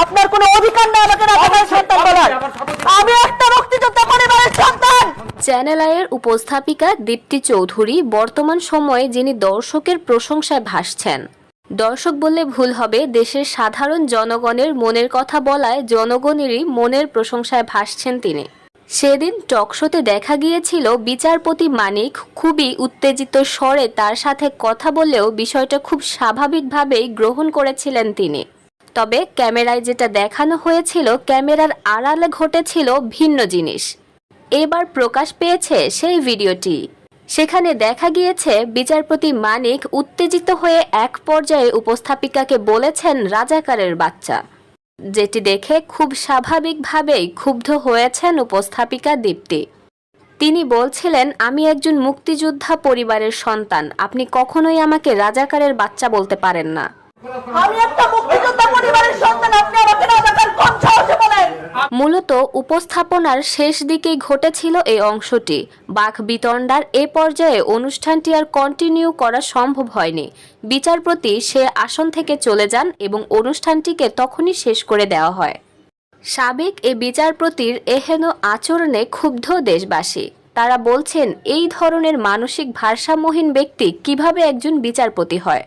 আপনার কোনো অধিকার নেই আমাকে রাজাকার সন্তান বলার। আমি একটা মুক্তিযোদ্ধা পরিবারের সন্তান। চ্যানেল আইয়ের উপস্থাপিকা দীপ্তি চৌধুরী বর্তমান সময়ে যিনি দর্শকের প্রশংসায় ভাসছেন। দর্শক বললে ভুল হবে দেশের সাধারণ জনগণের মনের কথা বলায় জনগণেরই মনের প্রশংসায় ভাসছেন তিনি। সেদিন টকশোতে দেখা গিয়েছিল বিচারপতি মানিক খুবই উত্তেজিত স্বরে তার সাথে কথা বললেও বিষয়টা খুব স্বাভাবিকভাবেই গ্রহণ করেছিলেন তিনি। তবে ক্যামেরায় যেটা দেখানো হয়েছিল, ক্যামেরার আড়ালে ঘটেছিল ভিন্ন জিনিস। এবার প্রকাশ পেয়েছে সেই ভিডিওটি। সেখানে দেখা গিয়েছে, বিচারপতি মানিক উত্তেজিত হয়ে এক পর্যায়ে উপস্থাপিকাকে বলেছেন রাজাকারের বাচ্চা। যেটি দেখে খুব স্বাভাবিকভাবেই ক্ষুব্ধ হয়েছেন উপস্থাপিকা দীপ্তি। তিনি বলছিলেন, আমি একজন মুক্তিযোদ্ধা পরিবারের সন্তান। আপনি কখনোই আমাকে রাজাকারের বাচ্চা বলতে পারেন না। আমি একটা মুক্তিযোদ্ধা পরিবারের সন্তান আপনি আমাকে রাজাকার কোন সাহসে বলেন মূলত উপস্থাপনার শেষ দিকেই ঘটেছিল এই অংশটি। বাঘ বিতণ্ডার এ পর্যায়ে অনুষ্ঠানটি আর কন্টিনিউ করা সম্ভব হয়নি। বিচারপতি সে আসন থেকে চলে যান এবং অনুষ্ঠানটিকে তখনই শেষ করে দেওয়া হয়। সাবেক এ বিচারপতির এহেন আচরণে ক্ষুব্ধ দেশবাসী। তারা বলছেন, এই ধরনের মানসিক ভারসাম্যহীন ব্যক্তি কীভাবে একজন বিচারপতি হয়?